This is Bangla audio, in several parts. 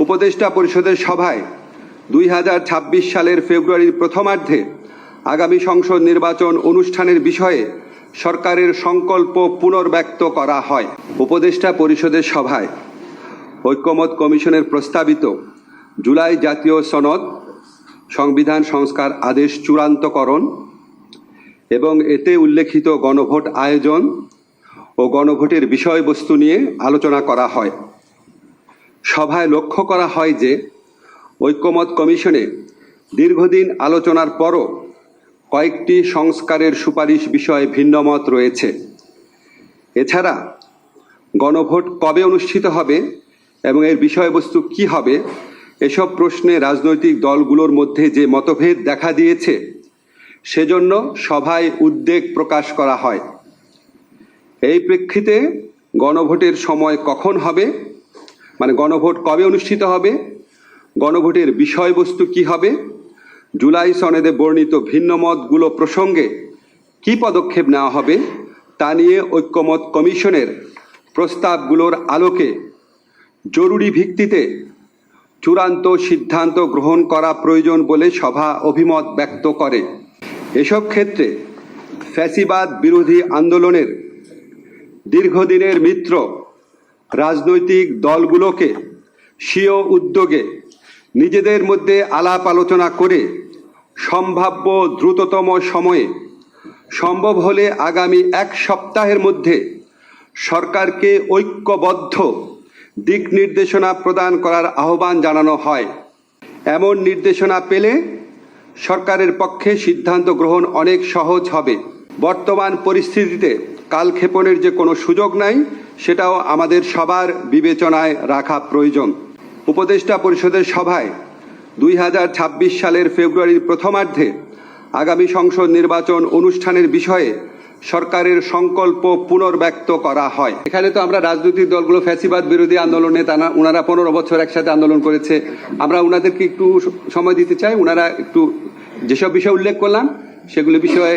উপদেষ্টা পরিষদের সভায় দুই হাজার ছাব্বিশ সালের ফেব্রুয়ারির প্রথমার্ধে আগামী সংসদ নির্বাচন অনুষ্ঠানের বিষয়ে সরকারের সংকল্প পুনর্ব্যক্ত করা হয়। উপদেষ্টা পরিষদের সভায় ঐক্যমত কমিশনের প্রস্তাবিত জুলাই জাতীয় সনদ, সংবিধান সংস্কার আদেশ চূড়ান্তকরণ এবং এতে উল্লেখিত গণভোট আয়োজন ও গণভোটের বিষয়বস্তু নিয়ে আলোচনা করা হয়। সভায় লক্ষ্য করা হয় যে ঐক্যমত কমিশনে দীর্ঘদিন আলোচনার পরও কয়েকটি সংস্কারের সুপারিশ বিষয়ে ভিন্নমত রয়েছে। এছাড়া গণভোট কবে অনুষ্ঠিত হবে এবং এর বিষয়বস্তু কি হবে, এসব প্রশ্নে রাজনৈতিক দলগুলোর মধ্যে যে মতভেদ দেখা দিয়েছে, সেজন্য সভায় উদ্বেগ প্রকাশ করা হয়। এই প্রেক্ষিতে গণভোটের সময় কখন হবে মানে গণভোট কবে অনুষ্ঠিত হবে? গণভোটের বিষয়বস্তু কি হবে? জুলাই সনেদে বর্ণিত ভিন্নমতগুলো প্রসঙ্গে কি পদক্ষেপ নেওয়া হবে তা নিয়ে ঐক্যমত কমিশনের প্রস্তাবগুলোর আলোকে জরুরি ভিত্তিতে চূড়ান্ত সিদ্ধান্ত গ্রহণ করা প্রয়োজন বলে সভা অভিমত ব্যক্ত করে। এসব ক্ষেত্রে ফ্যাসিবাদ বিরোধী আন্দোলনের দীর্ঘদিনের মিত্র রাজনৈতিক দলগুলোকে, স্বীয় উদ্যোগে নিজেদের মধ্যে আলাপ আলোচনা করে সম্ভাব্য দ্রুততম সময়ে সম্ভব হলে আগামী এক সপ্তাহের মধ্যে সরকারকে ঐক্যবদ্ধ দিক নির্দেশনা প্রদান করার আহ্বান জানানো হয়। এমন নির্দেশনা পেলে সরকারের পক্ষে সিদ্ধান্ত গ্রহণ অনেক সহজ হবে। বর্তমান পরিস্থিতিতে কালক্ষেপণের যে কোনো সুযোগ নাই সেটাও আমাদের সবার বিবেচনায় রাখা প্রয়োজন। উপদেষ্টা পরিষদের সভায় দুই হাজার ছাব্বিশ সালের ফেব্রুয়ারির প্রথমার্ধে আগামী সংসদ নির্বাচন অনুষ্ঠানের বিষয়ে সরকারের সংকল্প পুনর্ব্যক্ত করা হয়। এখানে তো আমরা রাজনৈতিক দলগুলো ফ্যাসিবাদ বিরোধী আন্দোলনে তারা ওনারা পনেরো বছর একসাথে আন্দোলন করেছে। আমরা ওনাদেরকে একটু সময় দিতে চাই। ওনারা একটু যেসব বিষয় উল্লেখ করলাম, সেগুলো বিষয়ে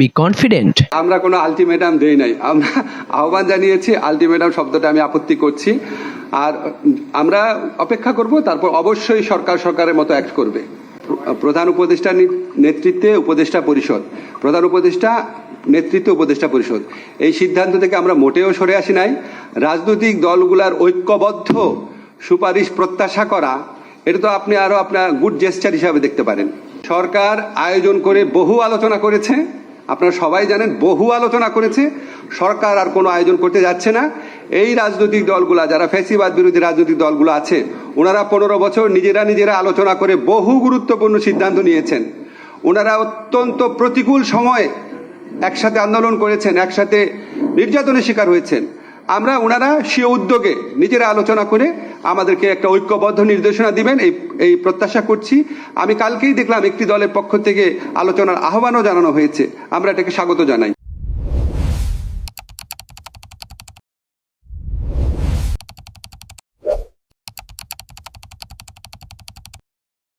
be confident আমরা কোনো আলটিমেটাম দেই নাই। আমরা আহ্বান জানিয়েছি আলটিমেটাম শব্দটা আমি আপত্তি করছি। আর আমরা অপেক্ষা করব, তারপর অবশ্যই সরকার সরকারের মতো অ্যাক্ট করবে। প্রধান উপদেষ্টা নেতৃত্বে উপদেষ্টা পরিষদ। প্রধান উপদেষ্টা নেতৃত্বে উপদেষ্টা পরিষদ। এই সিদ্ধান্ত থেকে আমরা মোটেও সরে আসি নাই। রাজনৈতিক দলগুলার ঐক্যবদ্ধ সুপারিশ প্রত্যাশা করা, এটা তো আপনি আরও আপনার গুড জেস্টার হিসাবে দেখতে পারেন। সরকার আয়োজন করে বহু আলোচনা করেছে। আপনারা সবাই জানেন, বহু আলোচনা করেছে। সরকার আর কোনো আয়োজন করতে যাচ্ছে না। এই রাজনৈতিক দলগুলো, যারা ফ্যাসিবাদ বিরোধী রাজনৈতিক দলগুলো আছে, ওনারা পনেরো বছর নিজেরা নিজেরা আলোচনা করে বহু গুরুত্বপূর্ণ সিদ্ধান্ত নিয়েছেন। ওনারা অত্যন্ত প্রতিকূল সময়ে একসাথে আন্দোলন করেছেন, একসাথে নির্যাতনের শিকার হয়েছেন। আমরা ওনারা স্বীয় উদ্যোগে নিজেরা আলোচনা করে আমাদেরকে একটা ঐক্যবদ্ধ নির্দেশনা দিবেন, এই এই প্রত্যাশা করছি। আমি কালকেই দেখলাম একটি দলের পক্ষ থেকে আলোচনার আহ্বানও জানানো হয়েছে। আমরা এটাকে স্বাগত জানাই।